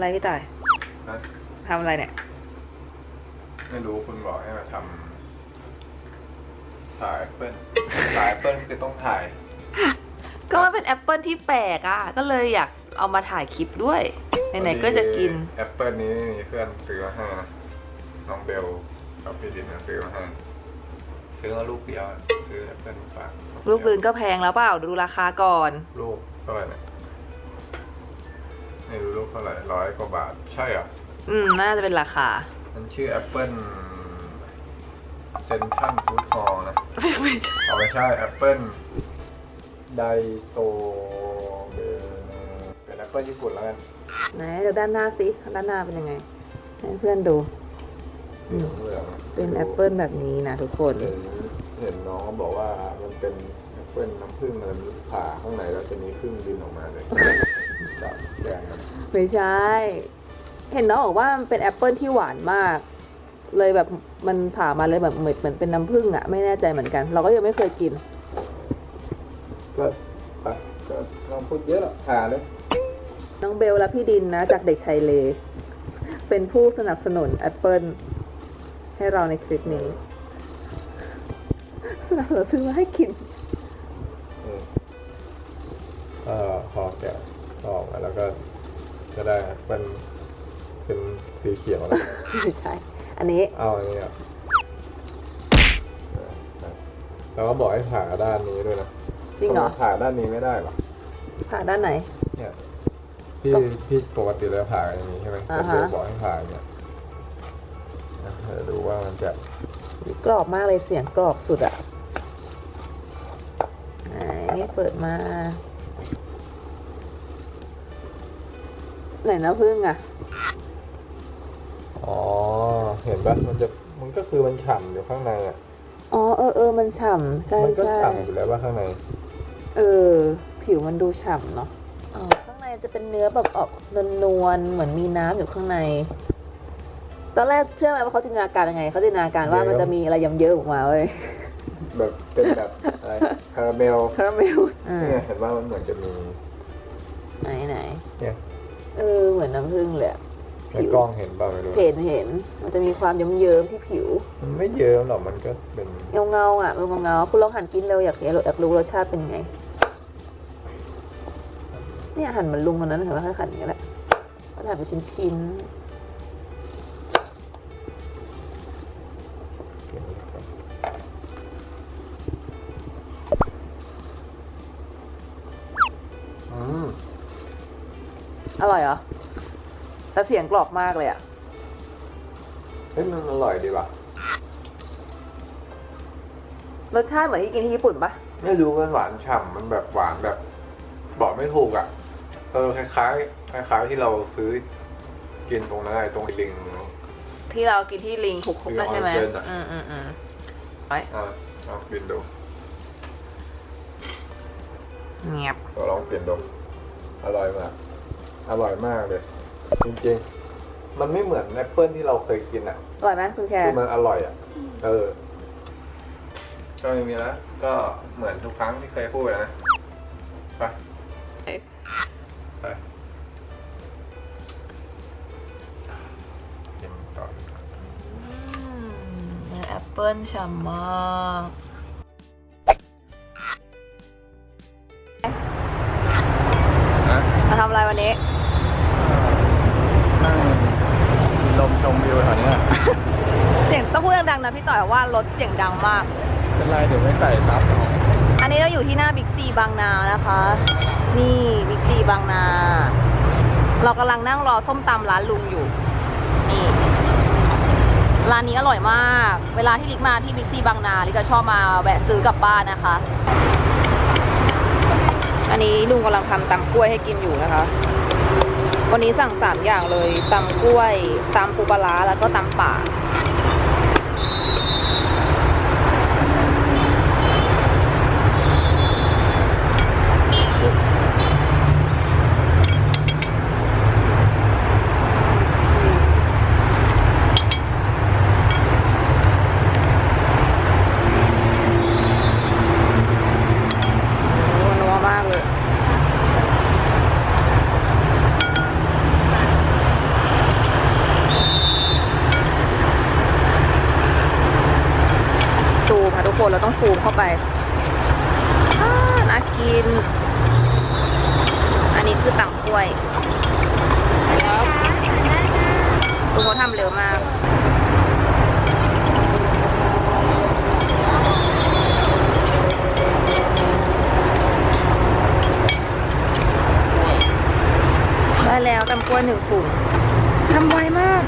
อะไรพี่ต่ายนะทำอะไรเนี่ย ไม่รู้คุณบอกให้มาทำถ่ายแอปเปิลถ่ายแอปเปิลคือต้องถ่าย ก็มันเป็นแอปเปิลที่แปลกอะ ก็เลยอยากเอามาถ่ายคลิปด้วย ไหนๆก็จะกิน แอปเปิลนี้มีเพื่อนซื้อมาให้นะ น้องเบลกับพี่ดินนะซื้อมาให้ ซื้อมาลูกเดียวอะซื้อแอปเปิลฝากลูกลืนก็แพงแล้วเปล่า ดูราคาก่อน ลูกเท่าไหร่เนี่ย ไม่รู้ลูกเท่าไหร่ร้อยกว่าบาท ใช่เหรออืม น่าจะเป็นราคา มันชื่อแอปเปิลเซนทันฟูดฮอลนะไม่ใช่เอาไม่ใช่แอปเปิลไดโตเบเป็นแอปเปิลญี่ปุ่นแล้วกันไหนเดี๋ยวด้านหน้าสิ ด้านหน้าเป็นยังไง ให้เพื่อนดู อืม เหลืองเป็นแอปเปิลแบบนี้นะทุกคน เห็นเห็นน้องเขาบอกว่ามันเป็นแอปเปิลน้ำผึ้งอะไรไม่รู้ผ่าข้างในแล้วจะมีผึ้งบินออกมาเลย จับแดงมันไม่ใช่ เห็นน้องบอกว่ามันเป็นแอปเปิลที่หวานมาก เลยแบบมันผ่ามาเลยแบบเหมือนเหมือนเป็นน้ำผึ้งอะไม่แน่ใจเหมือนกัน เราก็ยังไม่เคยกิน ก็ไปก็ลองพูดเยอะหรอกผ่าเลยน้องเบลและพี่ดินนะ จากเด็กชายเล เป็นผู้สนับสนุนแอปเปิลให้เราในคลิปนี้เราซื้อมาให้กินอืมก็พอแกะ ออกมาแล้วก็จะได้แอปเปิลเป็นสีเขียวแล้วไม่ใช่ อันนี้ เอาอันนี้อะแล้วก็บอกให้ผ่าด้านนี้ด้วยนะจริงเหรอทำไมผ่าด้านนี้ไม่ได้หรอผ่าด้านไหน เนี่ยพี่พี่ปกติแล้วผ่าอย่างนี้ใช่ไหมอ่าแต่ฮะเดี๋ยวบอกให้ผ่าอย่างเนี่ยนะเดี๋ยวดูว่ามันจะกรอบมากเลยเสียงกรอบสุดอะไหนเปิดมา ไหนนะพึ่งอะอ๋อ เห็นปะมันจะมันก็คือมันฉ่ำอยู่ข้างในอะ อ๋อเออเออมันฉ่ำใช่มันก็ใช่ฉ่ำอยู่แล้วว่าข้างใน เออ ผิวมันดูฉ่ำเนาะอ๋อข้างในจะเป็นเนื้อแบบออกนวลๆเหมือนมีน้ำอยู่ข้างใน ตอนแรกเชื่อไหมว่าเขาจินตนาการยังไงเขาจินตนาการว่ามันจะมีอะไรยำเยอะออกมาเว้ยแบบเป็นแบบอะไรคาราเมลคาราเมลอ่าเนี่ยเห็นว่ามันเหมือนจะมีไหนไหนเนี่ย เออเหมือนน้ำผึ้งเลยอะในกล้องเห็นเปล่าไม่รู้ เห็นเห็น มันจะมีความเยิ้มๆที่ผิว มันไม่เยิ้มหรอกมันก็เป็นเงาเงาๆอะเงาเงาๆคุณลองหั่นกินเร็วอยากเห็นอยากรู้รสชาติเป็นไง เนี่ยหั่นเหมือนลุงคนนั้นเห็นไหมเขาหั่นอย่างนี้แหละเขาหั่นเป็นชิ้น อร่อยเหรอแต่เสียงกรอบมากเลยอะเฮ้ยมันอร่อยดีว่ะ รสชาติเหมือนที่กินที่ญี่ปุ่นปะไม่รู้มันหวานฉ่ำมันแบบหวานแบบ บอกไม่ถูกอะ เออคล้ายๆคล้ายๆที่เราซื้อ กินตรงนั้นไอ้ตรงลิง ที่เรากินที่ลิงคุกคุกๆนั่นใช่ไหมที่เราเอาเส้นอะอืมอืมอืมอะลองกินดูเงียบก็ลองกินดูอร่อยมาก อร่อยมากเลย จริงๆ มันไม่เหมือนแอปเปิลที่เราเคยกินอะอร่อยไหมคุณแคคือร์มันอร่อยอะ เออ ก็ไม่มีแล้ว ก็เหมือนทุกครั้งที่เคยพูดนะ ไป ไปกินต่อเนื้อแอปเปิ้ลฉ่ำมาก นะพี่ต่อยว่ารถเสียงดังมาก เป็นไรเดี๋ยวไม่ใส่ซับเอาอันนี้เราอยู่ที่หน้าบิ๊กซีบางนานะคะ นี่บิ๊กซีบางนา เรากำลังนั่งรอส้มตำร้านลุงอยู่ นี่ ร้านนี้อร่อยมาก เวลาที่ลิกมาที่บิ๊กซีบางนาลิกก็ชอบมาแวะซื้อกลับบ้านนะคะ อันนี้ลุงกำลังทำตำกล้วยให้กินอยู่นะคะวันนี้สั่งสามอย่างเลยตำกล้วยตำปูปลาร้าแล้วก็ตำป่า โอ้นัวมากเลย คนเราต้องซูมเข้าไปอ่าน่ากิน อันนี้คือต่ำกล้วยแล้วลุงเขาทำเร็วมากได้แล้วตำกล้วยหนึ่งถุงทำไวมาก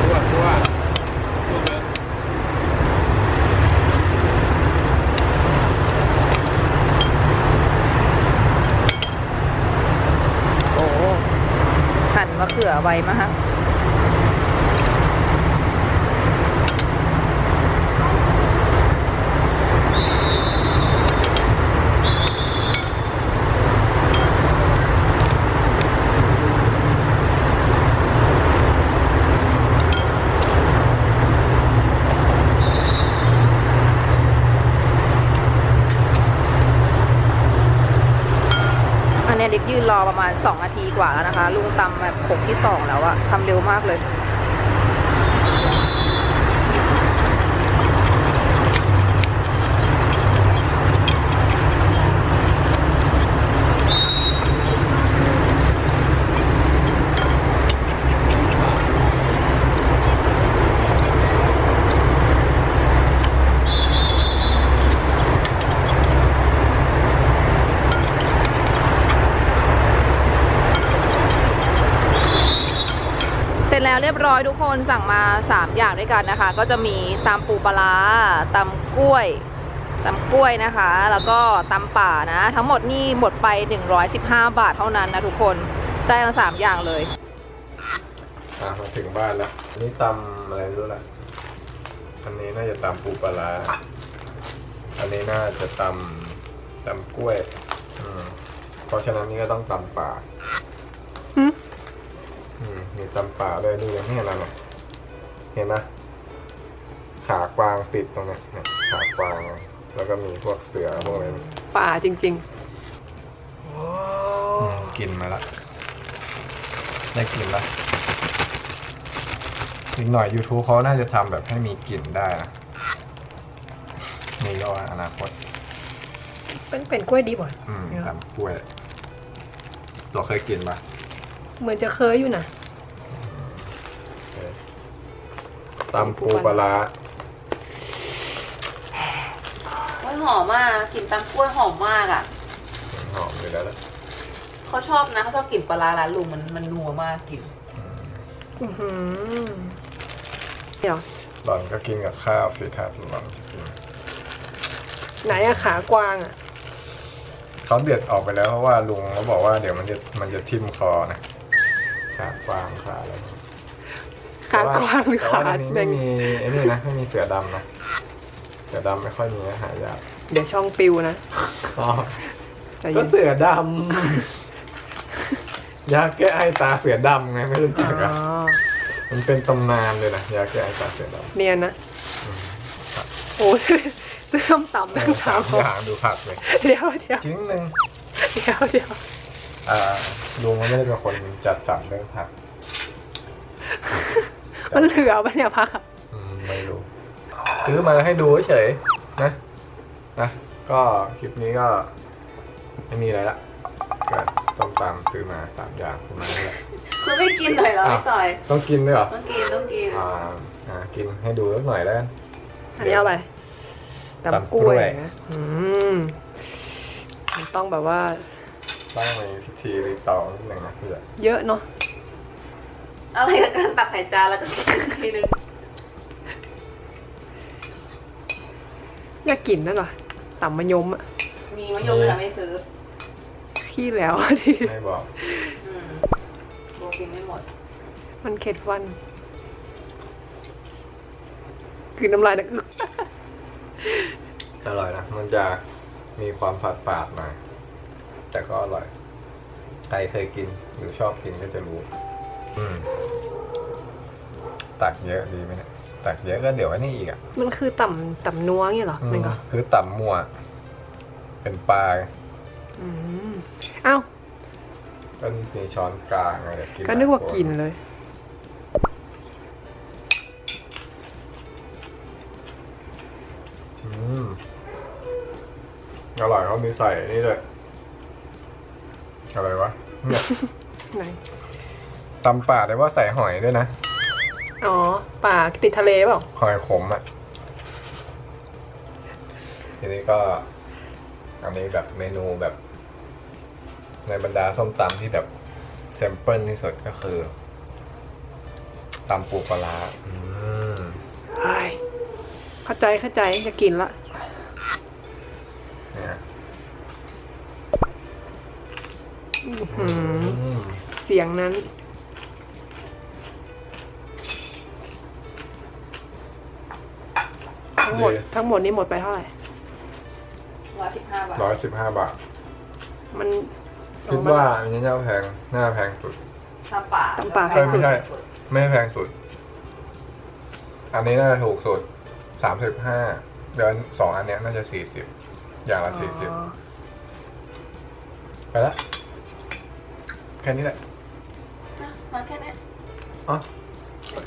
ชั่วชั่วชั่วเลย โอ้ เกือไว้มากอัน เด็กยืนรอประมาณ 2 นาทีกว่าแล้วนะคะ ลุงตำแบบหกที่ 2 แล้วอะทำเร็วมากเลย แล้วเรียบร้อยทุกคนสั่งมา 3 อย่างด้วยกันนะคะ ก็จะมีตำปูปลาร้าตำกล้วยตำกล้วยนะคะ แล้วก็ตำป่านะ ทั้งหมดนี่หมดไป 115 บาทเท่านั้นนะทุกคนได้ทั้งสามอย่างเลยอะมาถึงบ้านแล้วอันนี้ตำอะไรไม่รู้ละอันนี้น่าจะตำปูปลาร้าอันนี้น่าจะตำตำกล้วยอืมเพราะฉะนั้นนี่ก็ต้องตำป่า หึอืมมีตำป่าด้วยนี่ยังไม่เห็นอะไรเลยเห็นไหมขากวางติดตรงเนี้ยเนี่ยขากวาง แล้วก็มีพวกเสือพวกอะไรนี่ป่าจริงอืมกินมาละได้กลินละอีกหน่อย YouTube เขาน่าจะทำแบบให้มีกลิ่นได้นะนี่ก็ว่าอนาคตๆเป็นเป็นกล้วยดิบเหรออืมเนี่ยตำกล้วย ตัวเคยกินปะ เหมือนจะเคยอยู่นะเคยตำปูปลาร้าโอ้ยหอมมากกลิ่นตำกล้วยหอมมากอะ หอมอยู่แล้วล่ะเขาชอบนะเขาชอบกลิ่นปลาร้าร้านลุงมันมันนัวมากกลิ่นอื้อหือเดี๋ยว หล่อนก็กินกับข้าวสิครับหล่อนจะกินไหนอะขากวางอะเขาเด็ดออกไปแล้วเพราะว่าลุงเขาบอกว่าเดี๋ยวมันจะมันจะทิ่มคอนะ ขากวางขาอะไรขากวางหรือแต่ขาว่าในนี้แดไม่งมีไอ้นี่นะไม่มีเสือดำนะเสือดำไม่ค่อยมีหายากเดี๋ยวช่องปิวนะอ๋อใจก็เย็นเสือดำยาแก้ไอตาเสือดำไงไม่รู้จักอ๋อะอมันเป็นตำนานเลยนะยาแก้ไอตาเสือดำเนียนนะอืมโอ้ซื้อซื้อคำต่ำตั้งสามสามอย่างดูผักเลยเดี๋ยวเดี๋ยว ทิ้งหนึ่งเดี๋ยวเดี๋ยวอ่า ลุงเขาไม่ได้เป็นคนจัดสรรเรื่องผักมันเหลือปะเนี่ยพักอะอืมไม่รู้ ซื้อมาให้ดูเฉยๆนะนะก็คลิปนี้ก็ไม่มีอะไรละก็ต้มตำซื้อมาสามอย่างประมาณนี้แหละคุณไม่กินหน่อยเหรออ้าวพี่ซอย ต้องกินด้วยเหรอต้องกินต้องกินอ่าอ่ากินให้ดูสักหน่อยแล้วกันอันนี้เอาอะไรตำตำกกล้ล้ววยยนะอืมมันต้องแบบว่า ต้องมีพิธีรีตองนิดนึงนะเพื่อนเยอะเนาะอะไรกับการตักไข่จานแล้วก็กินทีนึงอยากกินนั่นหรอต่ำมะยมอะมีมะยมแต่ไม่ซื้อขี้แล้วที่ไม่บอกอืมโบกินไม่หมด มันเข็ดฟัน คือน้ำลายนักอึกอร่อยนะ มันจะมีความฝาดฝาดๆหน่อย แต่ก็อร่อย ใครเคยกินหรือชอบกินก็จะรู้ อืม ตักเยอะดีไหมเนี่ยตักเยอะก็เดี๋ยวไอ้นี่อีกอะมันคือต่ำต่ำนัวเงี้ยเหรอ อืมมันก็ คือต่ำมัวไปเป็นปลาอืมเอ้าก็มีช้อนกลางอะไรกินก็นึกว่าหลยคกินเลย อืมอร่อยเขามีใส่นี่ด้วย อะไรวะเนี่ยไหนตำป่าแต่ว่าใส่หอยด้วยนะ อ๋อป่าติดทะเลเปล่าหอยขมอะ ทีนี้ก็ อันนี้แบบเมนูแบบ ในบรรดาส้มตำที่แบบแซมเปิลที่สุดก็คือตำปูปลาร้าอืมใช่เข้าใจเข้าใจจะกินละ เนี่ย อืม อืม เสียงนั้น ทั้งหมดทั้งหมดนี้หมดไปเท่าไหร่ ร้อยสิบห้าบาทร้อยสิบห้าบาท มันคิดว่าอันนี้น่าแพงน่าแพงสุด ตำป่าตำป่าเอ้ยไม่ใช่ ไม่แพงสุด อันนี้น่าจะถูกสุดสามสิบห้าเดือนสองอันเนี้ยน่าจะสี่สิบอย่างละสี่สิบอ๋อไปละแค่นี้แหละมาแค่นี้อ๋อ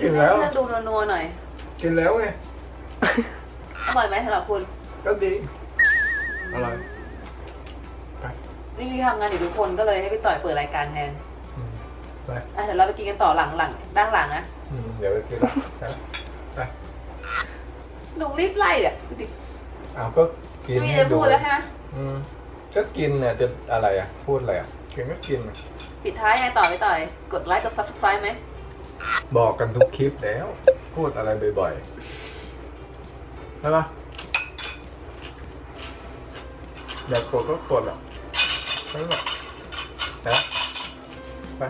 กินแล้วเลือกดูนัวๆหน่อย กินแล้วไง อร่อยไหมสำหรับคุณก็ดี อร่อยไปนี่พี่ทำงานอยู่ทุกคนก็เลยให้พี่ต่อยเปิดรายการแทนอืมไปอะเดี๋ยวเราไปกินกันต่อหลังหลังด้านหลังนะอืมเดี๋ยวไปกินละไปไปหนูรีบไล่อะดูดิเอาก็กินไม่มีให้จะดูพูดแล้วใช่ไหมอืมก็กินเนี่ยจะอะไรอะ พูดอะไรอะ กินก็กินอะปิดท้ายยังไงต่อพี่ต่อย กดไลค์กด subscribe ไหม บอกกันทุกคลิปแล้ว พูดอะไรบ่อยๆใช่ปะอยากกดก็กดอะใช่ปะนะไป